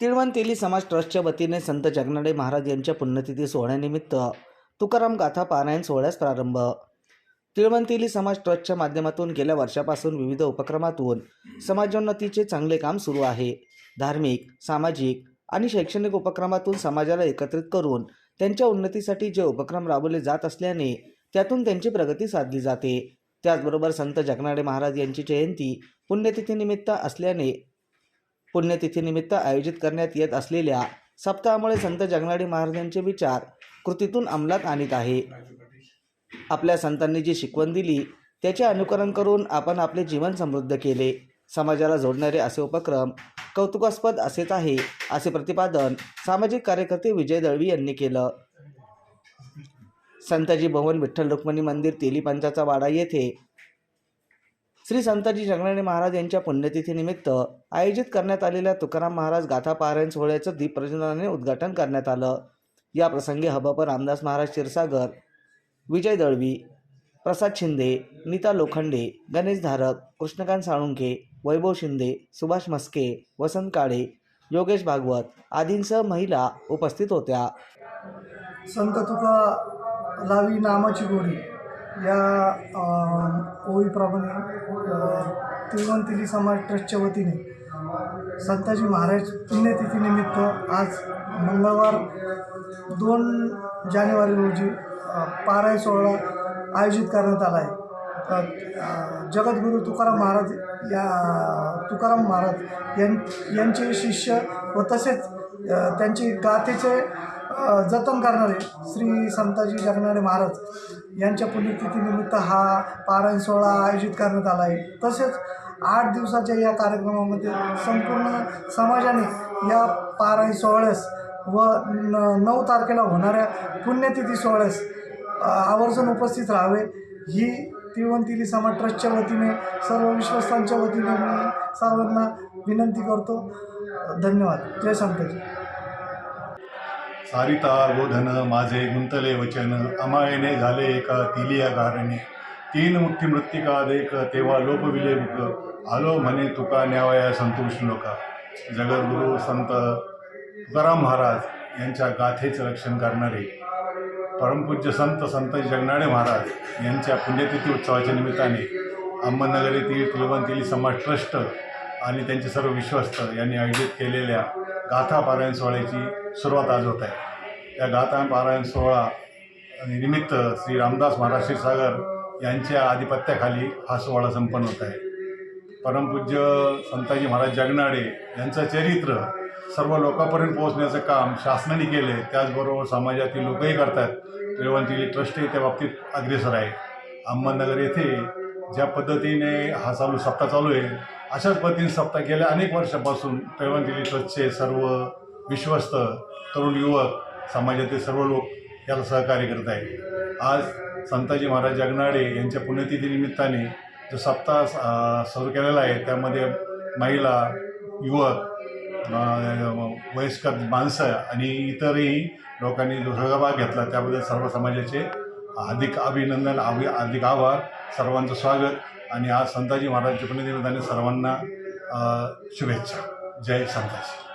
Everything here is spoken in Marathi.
तिळवंतेली समाज ट्रस्टच्या वतीने संत जगनाडे महाराज यांच्या पुण्यतिथी सोहळ्यानिमित्त तुकाराम गाथा पारायण सोहळ्यास प्रारंभ. तिळवंतेली समाज ट्रस्टच्या माध्यमातून गेल्या वर्षापासून विविध उपक्रमातून समाजोन्नतीचे चांगले काम सुरू आहे. धार्मिक सामाजिक आणि शैक्षणिक उपक्रमातून समाजाला एकत्रित करून त्यांच्या उन्नतीसाठी जे उपक्रम राबवले जात असल्याने त्यातून त्यांची प्रगती साधली जाते. त्याचबरोबर संत जगनाडे महाराज यांची जयंती पुण्यतिथीनिमित्त असल्याने पुण्यतिथीनिमित्त आयोजित करण्यात येत असलेल्या सप्ताहामुळे संत जगनाडे महाराजांचे विचार कृतीतून अंमलात आणीत आहे. आपल्या संतांनी जी शिकवण दिली त्याचे अनुकरण करून आपण आपले जीवन समृद्ध केले. समाजाला जोडणारे असे उपक्रम कौतुकास्पद असेच आहे असे प्रतिपादन सामाजिक कार्यकर्ते विजय दळवी यांनी केलं. संताजी भवन विठ्ठल रुक्मिणी मंदिर तेलीपंचाचा वाडा येथे श्री संताजी जगनाडे महाराज यांच्या पुण्यतिथीनिमित्त आयोजित करण्यात आलेल्या तुकाराम महाराज गाथा पारायण सोहळ्याचं दीपप्रजनाने उद्घाटन करण्यात आलं. या प्रसंगी हबप रामदास महाराज क्षीरसागर विजय दळवी प्रसाद शिंदे नीता लोखंडे गणेश धारक कृष्णकांत साळुंके वैभव शिंदे सुभाष मस्के वसंत काळे योगेश भागवत आदींसह महिला उपस्थित होत्या. संत तुका लावी नामाची गोडी. या अ, ओळीप्रमाणे तिरुवंतिली समाज ट्रस्टच्या वतीने संताजी महाराज पुण्यतिथीनिमित्त आज मंगळवार दोन जानेवारी रोजी पाराय सोहळा आयोजित करण्यात आला आहे. जगद्गुरू तुकाराम महाराज या तुकाराम महाराज यां यांचे शिष्य व तसेच त्यांचे त्यांची गाथेचे जतन करणारे श्री संताजी जगनाडे महाराज यांच्या पुण्यतिथीनिमित्त हा पारायण सोहळा आयोजित करण्यात आला आहे. तसेच आठ दिवसाच्या या कार्यक्रमामध्ये संपूर्ण समाजाने या पारायण सोहळ्यास व न नऊ तारखेला होणाऱ्या पुण्यतिथी सोहळ्यास आवर्जून उपस्थित राहावे. ही तिरुवंतिली समाज ट्रस्टच्या वतीने सर्व विश्वस्तांच्या वतीने मी सर्वांना विनंती करतो. धन्यवाद. जय संताजी. सारिता गोधन माझे गुंतले वचन अमायने झाले एका तिलिया गारणे. तीन मुक्ती मृत्तिका देख तेव्हा लोपविले मुख. आलो म्हणे तुका न्यावया संतोष लोका जगद्गुरू संत तुकाराम महाराज यांच्या गाथेचं रक्षण करणारे. परमपूज्य संत संत जगनाडे महाराज यांच्या पुण्यतिथी उत्सवाच्या निमित्ताने अहमदनगर येथील तिलवंतिली समाज ट्रस्ट आणि त्यांचे सर्व विश्वस्त यांनी आयोजित केलेल्या गाथा पारायण सोहळ्याची सुरुवात आज होत आहे. या गाथा पारायण सोहळा निमित्त श्री रामदास महाराज क्षीरसागर यांच्या आधिपत्याखाली हा सोहळा संपन्न होत आहे. परमपूज्य संताजी महाराज जगनाडे यांचं चरित्र सर्व लोकांपर्यंत पोहोचण्याचं काम शासनाने केलं आहे त्याचबरोबर समाजातील लोकही करतात. तिळवंतिली ट्रस्टही त्या बाबतीत अग्रेसर आहे. अहमदनगर येथे ज्या पद्धतीने हा चालू सप्ताह चालू आहे अशाच पद्धतीने सप्ताह गेल्या अनेक वर्षापासून तिळवंतिली ट्रस्टचे सर्व विश्वस्त तरुण युवक समाजातील सर्व लोक याला सहकार्य करत आहेत. आज संताजी महाराज जगनाडे यांच्या पुण्यतिथीनिमित्ताने जो सप्ताह सुरू केलेला आहे त्यामध्ये महिला युवक वयस्कर माणसं आणि इतरही लोकांनी जो सहभाग घेतला त्याबद्दल सर्व समाजाचे अधिक अभिनंदन अभि अधिक आभार. सर्वांचं स्वागत. आणि आज संताजी महाराजच्या पुण्यनिमित्ताने सर्वांना शुभेच्छा. जय संताजी.